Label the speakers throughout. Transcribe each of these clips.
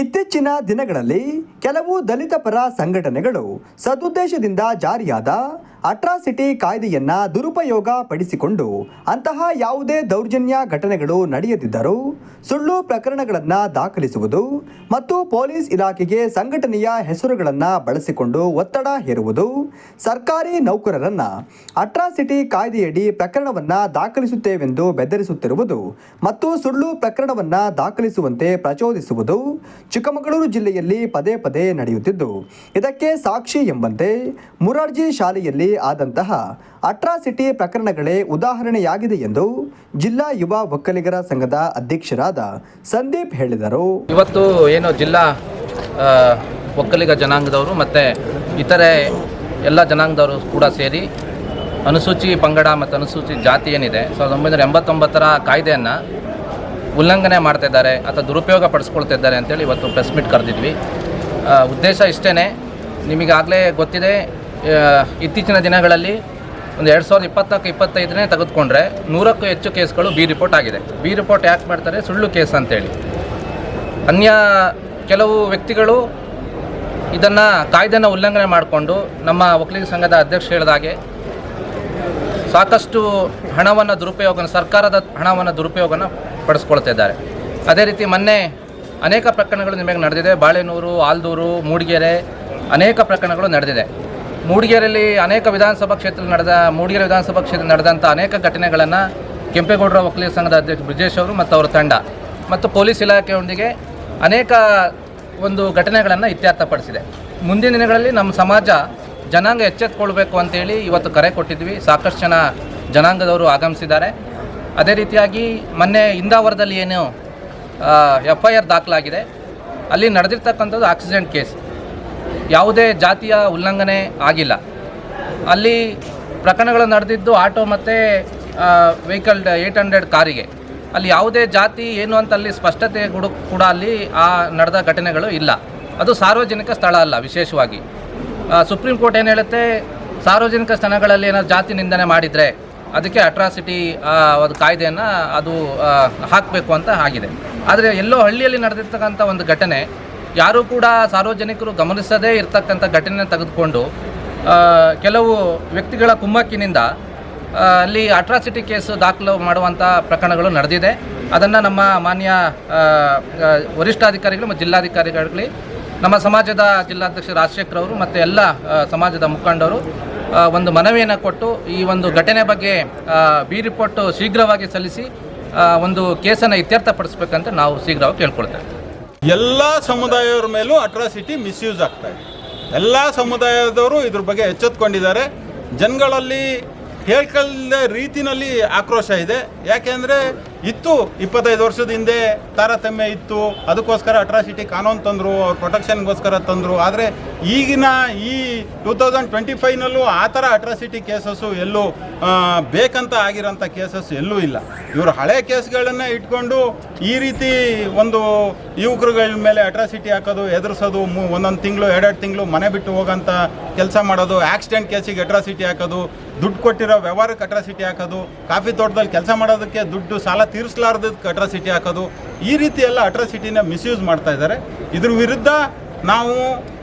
Speaker 1: ಇತ್ತೀಚಿನ ದಿನಗಳಲ್ಲಿ ಕೆಲವು ದಲಿತ ಪರ ಸಂಘಟನೆಗಳು ಸದುದ್ದೇಶದಿಂದ ಜಾರಿಯಾದ ಅಟ್ರಾಸಿಟಿ ಕಾಯ್ದೆಯನ್ನ ದುರುಪಯೋಗ ಪಡಿಸಿಕೊಂಡು ಅಂತಹ ಯಾವುದೇ ದೌರ್ಜನ್ಯ ಘಟನೆಗಳು ನಡೆಯದಿದ್ದರೂ ಸುಳ್ಳು ಪ್ರಕರಣಗಳನ್ನು ದಾಖಲಿಸುವುದು ಮತ್ತು ಪೊಲೀಸ್ ಇಲಾಖೆಗೆ ಸಂಘಟನೆಯ ಹೆಸರುಗಳನ್ನು ಬಳಸಿಕೊಂಡು ಒತ್ತಡ ಹೇರುವುದು ಸರ್ಕಾರಿ ನೌಕರರನ್ನ ಅಟ್ರಾಸಿಟಿ ಕಾಯ್ದೆಯಡಿ ಪ್ರಕರಣವನ್ನ ದಾಖಲಿಸುತ್ತೇವೆಂದು ಬೆದರಿಸುತ್ತಿರುವುದು ಮತ್ತು ಸುಳ್ಳು ಪ್ರಕರಣವನ್ನ ದಾಖಲಿಸುವಂತೆ ಪ್ರಚೋದಿಸುವುದು ಚಿಕ್ಕಮಗಳೂರು ಜಿಲ್ಲೆಯಲ್ಲಿ ಪದೇ ಪದೇ ನಡೆಯುತ್ತಿದ್ದು, ಇದಕ್ಕೆ ಸಾಕ್ಷಿ ಎಂಬಂತೆ ಮುರಾರ್ಜಿ ಶಾಲೆಯಲ್ಲಿ ಆದಂತಹ ಅಟ್ರಾಸಿಟಿ ಪ್ರಕರಣಗಳೇ ಉದಾಹರಣೆಯಾಗಿದೆ ಎಂದು ಜಿಲ್ಲಾ ಯುವ ಒಕ್ಕಲಿಗರ ಸಂಘದ ಅಧ್ಯಕ್ಷರಾದ ಸಂದೀಪ್ ಹೇಳಿದರು.
Speaker 2: ಇವತ್ತು ಏನು ಜಿಲ್ಲಾ ಒಕ್ಕಲಿಗ ಜನಾಂಗದವರು ಮತ್ತು ಇತರೆ ಎಲ್ಲ ಜನಾಂಗದವರು ಕೂಡ ಸೇರಿ ಅನುಸೂಚಿ ಪಂಗಡ ಮತ್ತು ಅನುಸೂಚಿ ಜಾತಿ ಏನಿದೆ, ಸಾವಿರದ ಒಂಬೈನೂರ ಎಂಬತ್ತೊಂಬತ್ತರ ಕಾಯ್ದೆಯನ್ನು ಉಲ್ಲಂಘನೆ ಮಾಡ್ತಾ ಇದ್ದಾರೆ ಅಥವಾ ದುರುಪಯೋಗ ಪಡಿಸ್ಕೊಳ್ತಾ ಇದ್ದಾರೆ ಅಂತೇಳಿ ಇವತ್ತು ಪ್ರೆಸ್ ಮೀಟ್ ಕರೆದಿದ್ವಿ. ಉದ್ದೇಶ ಇಷ್ಟೇ ನಿಮಗಾಗಲೇ ಗೊತ್ತಿದೆ ಇತ್ತೀಚಿನ ದಿನಗಳಲ್ಲಿ ಒಂದು ಎರಡು ಸಾವಿರದ ಇಪ್ಪತ್ತಕ್ಕೆ ಇಪ್ಪತ್ತೈದನೇ ತೆಗೆದುಕೊಂಡ್ರೆ ನೂರಕ್ಕೂ ಹೆಚ್ಚು ಕೇಸ್ಗಳು ಬಿ ರಿಪೋರ್ಟ್ ಆಗಿದೆ. ಬಿ ರಿಪೋರ್ಟ್ ಯಾಕೆ ಮಾಡ್ತಾರೆ? ಸುಳ್ಳು ಕೇಸ್ ಅಂತೇಳಿ. ಅನ್ಯ ಕೆಲವು ವ್ಯಕ್ತಿಗಳು ಇದನ್ನು ಕಾಯ್ದೆನ ಉಲ್ಲಂಘನೆ ಮಾಡಿಕೊಂಡು ನಮ್ಮ ಒಕ್ಕಲಿಗ ಸಂಘದ ಅಧ್ಯಕ್ಷ ಹೇಳಿದ ಹಾಗೆ ಸಾಕಷ್ಟು ಹಣವನ್ನು ದುರುಪಯೋಗ ಸರ್ಕಾರದ ಹಣವನ್ನು ದುರುಪಯೋಗನ ಪಡಿಸ್ಕೊಳ್ತಾ ಇದ್ದಾರೆ. ಅದೇ ರೀತಿ ಮೊನ್ನೆ ಅನೇಕ ಪ್ರಕರಣಗಳು ನಿಮಗೆ ನಡೆದಿದೆ. ಬಾಳೆನೂರು, ಆಲ್ದೂರು, ಮೂಡಿಗೆರೆ ಅನೇಕ ಪ್ರಕರಣಗಳು ನಡೆದಿದೆ. ಮೂಡಿಗೆರೆಯಲ್ಲಿ ಅನೇಕ ವಿಧಾನಸಭಾ ಕ್ಷೇತ್ರ ನಡೆದ, ಮೂಡಿಗೆರೆ ವಿಧಾನಸಭಾ ಕ್ಷೇತ್ರ ನಡೆದಂಥ ಅನೇಕ ಘಟನೆಗಳನ್ನು ಕೆಂಪೇಗೌಡರ ಒಕ್ಕಲಿಗ ಸಂಘದ ಅಧ್ಯಕ್ಷ ಬ್ರಿಜೇಶ್ ಅವರು ಮತ್ತು ಅವರ ತಂಡ ಮತ್ತು ಪೊಲೀಸ್ ಇಲಾಖೆಯೊಂದಿಗೆ ಅನೇಕ ಒಂದು ಘಟನೆಗಳನ್ನು ಇತ್ಯರ್ಥಪಡಿಸಿದೆ. ಮುಂದಿನ ದಿನಗಳಲ್ಲಿ ನಮ್ಮ ಸಮಾಜ ಜನಾಂಗ ಎಚ್ಚೆತ್ಕೊಳ್ಬೇಕು ಅಂತೇಳಿ ಇವತ್ತು ಕರೆ ಕೊಟ್ಟಿದ್ವಿ. ಸಾಕಷ್ಟು ಜನ ಜನಾಂಗದವರು ಆಗಮಿಸಿದ್ದಾರೆ. ಅದೇ ರೀತಿಯಾಗಿ ಮೊನ್ನೆ ಇಂದಾವರದಲ್ಲಿ ಏನು ಎಫ್ ಐ ಆರ್ ದಾಖಲಾಗಿದೆ. ಅಲ್ಲಿ ನಡೆದಿರ್ತಕ್ಕಂಥದ್ದು ಆಕ್ಸಿಡೆಂಟ್ ಕೇಸ್ ಯಾವುದೇ ಜಾತಿಯ ಉಲ್ಲಂಘನೆ ಆಗಿಲ್ಲ. ಅಲ್ಲಿ ಪ್ರಕರಣಗಳು ನಡೆದಿದ್ದು ಆಟೋ ಮತ್ತು ವೆಹಿಕಲ್ ಏಯ್ಟ್ ಹಂಡ್ರೆಡ್ ಕಾರಿಗೆ. ಅಲ್ಲಿ ಯಾವುದೇ ಜಾತಿ ಏನು ಅಂತ ಅಲ್ಲಿ ಸ್ಪಷ್ಟತೆ ಕೂಡ ಕೂಡ ಅಲ್ಲಿ ಆ ನಡೆದ ಘಟನೆಗಳು ಇಲ್ಲ. ಅದು ಸಾರ್ವಜನಿಕ ಸ್ಥಳ ಅಲ್ಲ ವಿಶೇಷವಾಗಿ. ಸುಪ್ರೀಂ ಕೋರ್ಟ್ ಏನು ಹೇಳುತ್ತೆ, ಸಾರ್ವಜನಿಕ ಸ್ಥಳಗಳಲ್ಲಿ ಏನಾದ್ರು ಜಾತಿ ನಿಂದನೆ ಮಾಡಿದರೆ ಅದಕ್ಕೆ ಅಟ್ರಾಸಿಟಿ ಒಂದು ಕಾಯ್ದೆಯನ್ನು ಅದು ಹಾಕಬೇಕು ಅಂತ ಆಗಿದೆ. ಆದರೆ ಎಲ್ಲೋ ಹಳ್ಳಿಯಲ್ಲಿ ನಡೆದಿರ್ತಕ್ಕಂಥ ಒಂದು ಘಟನೆ, ಯಾರೂ ಕೂಡ ಸಾರ್ವಜನಿಕರು ಗಮನಿಸದೇ ಇರತಕ್ಕಂಥ ಘಟನೆ ತೆಗೆದುಕೊಂಡು ಕೆಲವು ವ್ಯಕ್ತಿಗಳ ಕುಮ್ಮಕ್ಕಿನಿಂದ ಅಲ್ಲಿ ಅಟ್ರಾಸಿಟಿ ಕೇಸು ದಾಖಲು ಮಾಡುವಂಥ ಪ್ರಕರಣಗಳು ನಡೆದಿದೆ. ಅದನ್ನು ನಮ್ಮ ಮಾನ್ಯ ವರಿಷ್ಠಾಧಿಕಾರಿಗಳು ಮತ್ತು ಜಿಲ್ಲಾಧಿಕಾರಿಗಳಿಗೆ, ನಮ್ಮ ಸಮಾಜದ ಜಿಲ್ಲಾಧ್ಯಕ್ಷ ರಾಜಶೇಖರ್ ಅವರು ಮತ್ತು ಎಲ್ಲ ಸಮಾಜದ ಮುಖಂಡರು ಒಂದು ಮನವಿಯನ್ನು ಕೊಟ್ಟು ಈ ಒಂದು ಘಟನೆ ಬಗ್ಗೆ ಬಿ ರಿಪೋರ್ಟ್ ಶೀಘ್ರವಾಗಿ ಸಲ್ಲಿಸಿ ಒಂದು ಕೇಸನ್ನು ಇತ್ಯರ್ಥಪಡಿಸ್ಬೇಕಂತ ನಾವು ಶೀಘ್ರವಾಗಿ ಕೇಳ್ಕೊಳ್ತೇವೆ.
Speaker 3: ಎಲ್ಲ ಸಮುದಾಯದವ್ರ ಮೇಲೂ ಅಟ್ರಾಸಿಟಿ ಮಿಸ್ಯೂಸ್ ಆಗ್ತಾ ಇದೆ. ಎಲ್ಲ ಸಮುದಾಯದವರು ಇದ್ರ ಬಗ್ಗೆ ಎಚ್ಚೆತ್ಕೊಂಡಿದ್ದಾರೆ. ಜನಗಳಲ್ಲಿ ಹೇಳ್ಕಲ್ಲ ರೀತಿಯಲ್ಲಿ ಆಕ್ರೋಶ ಇದೆ. ಯಾಕೆಂದರೆ ಇತ್ತು ಇಪ್ಪತ್ತೈದು ವರ್ಷದ ಹಿಂದೆ ತಾರತಮ್ಯ ಇತ್ತು. ಅದಕ್ಕೋಸ್ಕರ ಅಟ್ರಾಸಿಟಿ ಕಾನೂನು ತಂದರು, ಅವ್ರ ಪ್ರೊಟೆಕ್ಷನ್ಗೋಸ್ಕರ ತಂದರು. ಆದರೆ ಈಗಿನ ಈ ಟೂ ತೌಸಂಡ್ ಟ್ವೆಂಟಿ ಫೈವ್ನಲ್ಲೂ ಆ ಥರ ಅಟ್ರಾಸಿಟಿ ಕೇಸಸ್ಸು ಎಲ್ಲೂ ಬೇಕಂತ ಆಗಿರೋಂಥ ಕೇಸಸ್ ಎಲ್ಲೂ ಇಲ್ಲ. ಇವರು ಹಳೆ ಕೇಸ್ಗಳನ್ನೇ ಇಟ್ಕೊಂಡು ಈ ರೀತಿ ಒಂದು ಯುವಕರುಗಳ ಮೇಲೆ ಅಟ್ರಾಸಿಟಿ ಹಾಕೋದು, ಎದುರಿಸೋದು ಒಂದೊಂದು ತಿಂಗಳು, ಎರಡೆರಡು ತಿಂಗಳು ಮನೆ ಬಿಟ್ಟು ಹೋಗೋಂಥ ಕೆಲಸ ಮಾಡೋದು ಆಕ್ಸಿಡೆಂಟ್ ಕೇಸಿಗೆ ಅಟ್ರಾಸಿಟಿ ಹಾಕೋದು, ದುಡ್ಡು ಕೊಟ್ಟಿರೋ ವ್ಯವಹಾರಕ್ಕೆ ಅಟ್ರಾಸಿಟಿ ಹಾಕೋದು, ಕಾಫಿ ತೋಟದಲ್ಲಿ ಕೆಲಸ ಮಾಡೋದಕ್ಕೆ ದುಡ್ಡು ಸಾಲ ತೀರಿಸಲಾರ್ದಕ್ಕೆ ಅಟ್ರಾಸಿಟಿ ಹಾಕೋದು, ಈ ರೀತಿ ಎಲ್ಲ ಅಟ್ರಾಸಿಟಿನ ಮಿಸ್ಯೂಸ್ ಮಾಡ್ತಾ ಇದ್ದಾರೆ. ಇದ್ರ ವಿರುದ್ಧ ನಾವು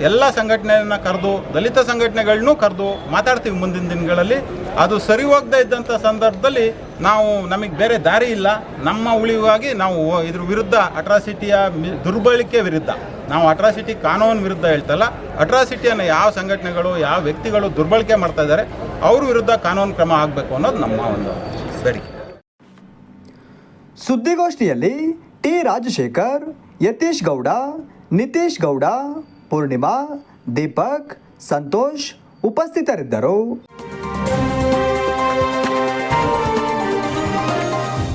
Speaker 3: ಎಲ್ಲ ಸಂಘಟನೆಯನ್ನ ಕರೆದು, ದಲಿತ ಸಂಘಟನೆಗಳನ್ನೂ ಕರೆದು ಮಾತಾಡ್ತೀವಿ ಮುಂದಿನ ದಿನಗಳಲ್ಲಿ. ಅದು ಸರಿ ಹೋಗದೇ ಇದ್ದಂಥ ಸಂದರ್ಭದಲ್ಲಿ ನಾವು ನಮಗೆ ಬೇರೆ ದಾರಿ ಇಲ್ಲ. ನಮ್ಮ ಉಳಿವಾಗಿ ನಾವು ಇದ್ರ ವಿರುದ್ಧ ಅಟ್ರಾಸಿಟಿಯ ದುರ್ಬಳಕೆ ವಿರುದ್ಧ. ನಾವು ಅಟ್ರಾಸಿಟಿ ಕಾನೂನು ವಿರುದ್ಧ ಹೇಳ್ತಲ್ಲ, ಅಟ್ರಾಸಿಟಿಯನ್ನು ಯಾವ ಸಂಘಟನೆಗಳು, ಯಾವ ವ್ಯಕ್ತಿಗಳು ದುರ್ಬಳಕೆ ಮಾಡ್ತಾ ಇದ್ದಾರೆ, ಅವ್ರ ವಿರುದ್ಧ ಕಾನೂನು ಕ್ರಮ ಆಗಬೇಕು ಅನ್ನೋದು ನಮ್ಮ ಒಂದು ಬೇಡಿಕೆ.
Speaker 1: ಸುದ್ದಿಗೋಷ್ಠಿಯಲ್ಲಿ ಟಿ ರಾಜಶೇಖರ್ ಯತೀಶ್ ಗೌಡ ನಿತೀಶ್ ಗೌಡ ಪೂರ್ಣಿಮಾ ದೀಪಕ್ ಸಂತೋಷ್ ಉಪಸ್ಥಿತರಿದ್ದರು.